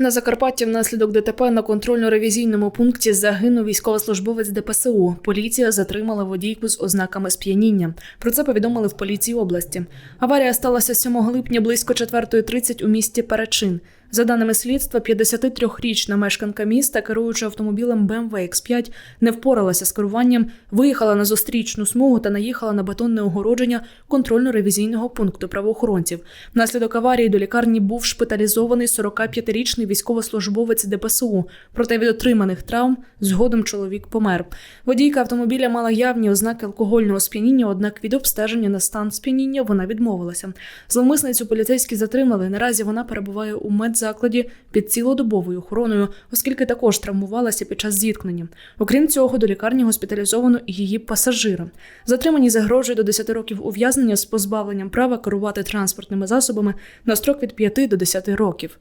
На Закарпатті внаслідок ДТП на контрольно-ревізійному пункті загинув військовослужбовець ДПСУ. Поліція затримала водійку з ознаками сп'яніння. Про це повідомили в поліції області. Аварія сталася 7 липня близько 4.30 у місті Перечин. За даними слідства, 53-річна мешканка міста, керуючи автомобілем BMW X5, не впоралася з керуванням, виїхала на зустрічну смугу та наїхала на бетонне огородження контрольно-ревізійного пункту правоохоронців. Внаслідок аварії до лікарні був шпиталізований 45-річний військовослужбовець ДПСУ. Проте від отриманих травм згодом чоловік помер. Водійка автомобіля мала явні ознаки алкогольного сп'яніння, однак від обстеження на стан сп'яніння вона відмовилася. Зловмисницю поліцейські затримали. Наразі вона перебуває у медзакладі під цілодобовою охороною, оскільки також травмувалася під час зіткнення. Окрім цього, до лікарні госпіталізовано її пасажира. Затримані загрожує до 10 років ув'язнення з позбавленням права керувати транспортними засобами на строк від 5 до 10 років.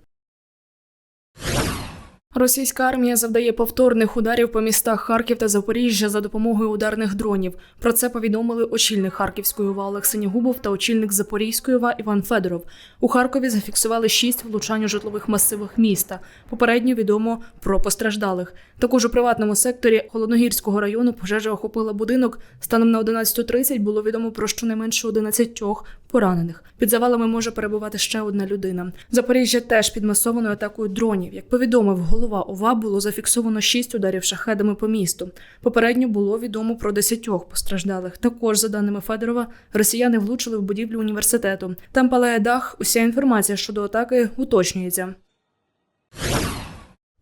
Російська армія завдає повторних ударів по містах Харків та Запоріжжя за допомогою ударних дронів. Про це повідомили очільник Харківської ОВА Олексій Губов та очільник Запорізької ОВА Іван Федоров. У Харкові зафіксували шість влучань у житлових масивах міста. Попередньо відомо про постраждалих. Також у приватному секторі Холодногірського району пожежа охопила будинок. Станом на 11.30 було відомо про щонайменше 11 поранених. Під завалами може перебувати ще одна людина. Запоріжжя теж під масованою атакою дронів. Як повідомив голова ОВА, було зафіксовано шість ударів шахедами по місту. Попередньо було відомо про десятьох постраждалих. Також, за даними Федорова, росіяни влучили в будівлю університету. Там палає дах. Уся інформація щодо атаки уточнюється.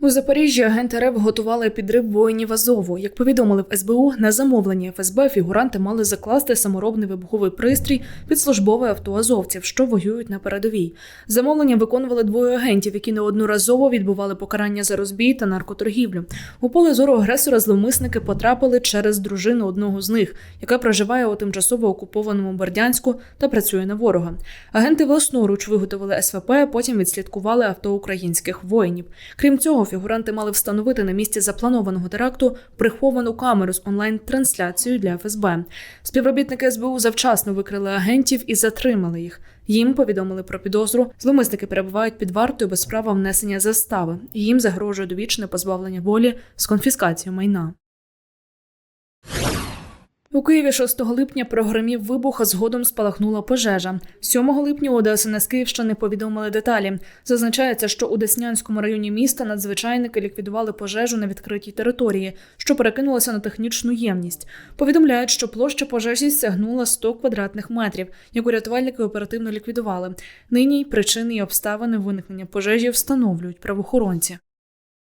У Запоріжжі агенти РЕВ готували підрив воїнів Азову. Як повідомили в СБУ, на замовлення ФСБ фігуранти мали закласти саморобний вибуховий пристрій під службове авто азовців, що воюють на передовій. Замовлення виконували двоє агентів, які неодноразово відбували покарання за розбій та наркоторгівлю. У поле зору агресора зловмисники потрапили через дружину одного з них, яка проживає у тимчасово окупованому Бердянську та працює на ворога. Агенти власноруч виготовили СВП, потім відслідкували авто українських воїнів. Крім цього, фігуранти мали встановити на місці запланованого теракту приховану камеру з онлайн-трансляцією для ФСБ. Співробітники СБУ завчасно викрили агентів і затримали їх. Їм повідомили про підозру. Зловмисники перебувають під вартою без права внесення застави. Їм загрожує довічне позбавлення волі з конфіскацією майна. У Києві 6 липня прогремів вибух, а згодом спалахнула пожежа. 7 липня у ДСНС Київщини повідомили деталі. Зазначається, що у Деснянському районі міста надзвичайники ліквідували пожежу на відкритій території, що перекинулася на технічну ємність. Повідомляють, що площа пожежі сягнула 100 квадратних метрів, яку рятувальники оперативно ліквідували. Нині й причини і обставини виникнення пожежі встановлюють правоохоронці.